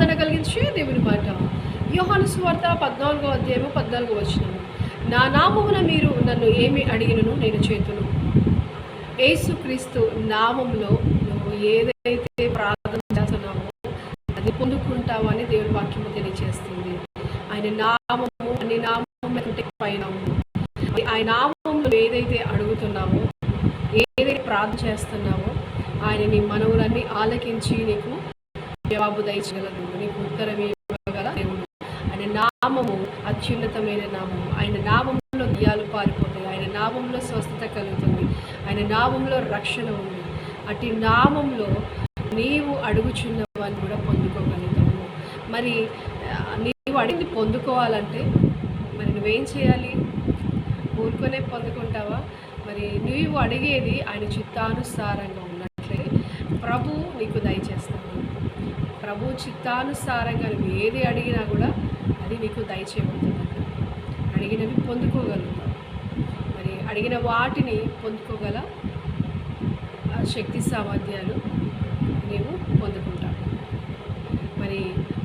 ఆరాధన కలిగించే దేవుని మాట. యోహాను సువార్త పద్నాలుగో అధ్యాయము పద్నాలుగో వచ్చినాము నా నామమున మీరు నన్ను ఏమి అడిగినను నేను చేతును. యేసుక్రీస్తు నామంలో నువ్వు ఏదైతే ప్రార్థన చేస్తున్నావో అది పొందుకుంటావని దేవుని వాక్యము తెలియజేస్తుంది ఆయన నామము అన్ని నామం అంటే పైన ఆయన నామంలో ఏదైతే అడుగుతున్నావో ఏదైతే ప్రార్థన చేస్తున్నావో ఆయన నీ మనవులన్నీ ఆలకించి నీకు జవాబు దయచగలదు నీకు ఉత్తరం ఇవ్వగల దేవుడు. ఆయన నామము అత్యున్నతమైన నామము. ఆయన నామంలో దియాలు పారిపోతాయి. ఆయన నామంలో స్వస్థత కలుగుతుంది. ఆయన నామంలో రక్షణ ఉంది. అటు నామంలో నీవు అడుగుచున్నవని కూడా పొందుకోగలుగుతాము. మరి నీవు అడిగింది పొందుకోవాలంటే మరి నువ్వేం చేయాలి? ఊరుకొనే పొందుకుంటావా? మరి నీవు అడిగేది ఆయన చిత్తానుసారంగా ప్రభు నీకు దయచేస్తాడు ప్రభు చిత్తానుసారంగా నువ్వు ఏది అడిగినా కూడా అది నీకు దయచేయబడుతుంది. అడిగినవి పొందుకోగలుగుతావు. మరి అడిగిన వాటిని పొందుకోగల శక్తి సామర్థ్యాలు నీవు పొందుకుంటావు. మరి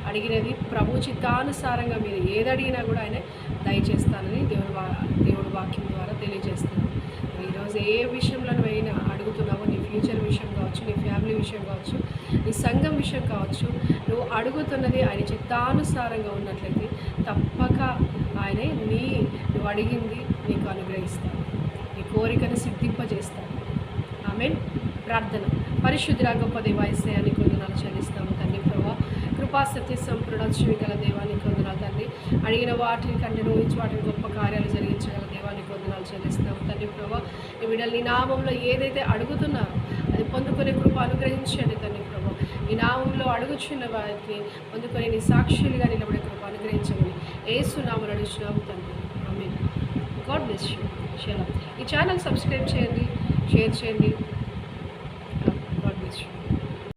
అడిగినది ప్రభు చిత్తానుసారంగా మీరు ఏది అడిగినా కూడా ఆయన దయచేస్తానని దేవుడు వా దేవుడు వాక్యం ద్వారా తెలియజేస్తున్నాను ఈరోజు ఏ విషయంలో అయినా అడుగుతున్నావో కావచ్చు నీ ఫ్యామిలీ విషయం కావచ్చు నీ సంఘం విషయం కావచ్చు నువ్వు అడుగుతున్నది ఆయన చిత్తానుసారంగా ఉన్నట్లయితే తప్పక ఆయన నీ నువ్వు అడిగింది నీకు అనుగ్రహిస్తాను నీ కోరికను సిద్ధింపజేస్తాను ఆమె ప్రార్థన. పరిశుద్ధి గొప్ప దేవాయసయానికి అని చెల్లిస్తాము చెల్లిస్తాను కృపా సత్య సంప్రదాశ్రీ గల దేవానికి వందనాలు తండ్రి. అడిగిన వాటిని కంటే ఊహించి వాటిని గొప్ప కార్యాలు జరిగించగల దేవానికి వందనాలు చెల్లిస్తాము తండ్రి ప్రభా. ఈ బిడ్డలు నీ నామంలో ఏదైతే అడుగుతున్నారో అది పొందుకునే కృప అనుగ్రహించండి తండ్రి ప్రభా. ఈ నామంలో అడుగుచున్న వారికి పొందుకునే నీ సాక్షులుగా నిలబడే కృప అనుగ్రహించమని ఏసు నామలు అడుగుచున్నాము తండ్రి. ఆమె గాడ్ బ్లెస్ యూ. ఈ ఛానల్ సబ్స్క్రైబ్ చేయండి షేర్ చేయండి.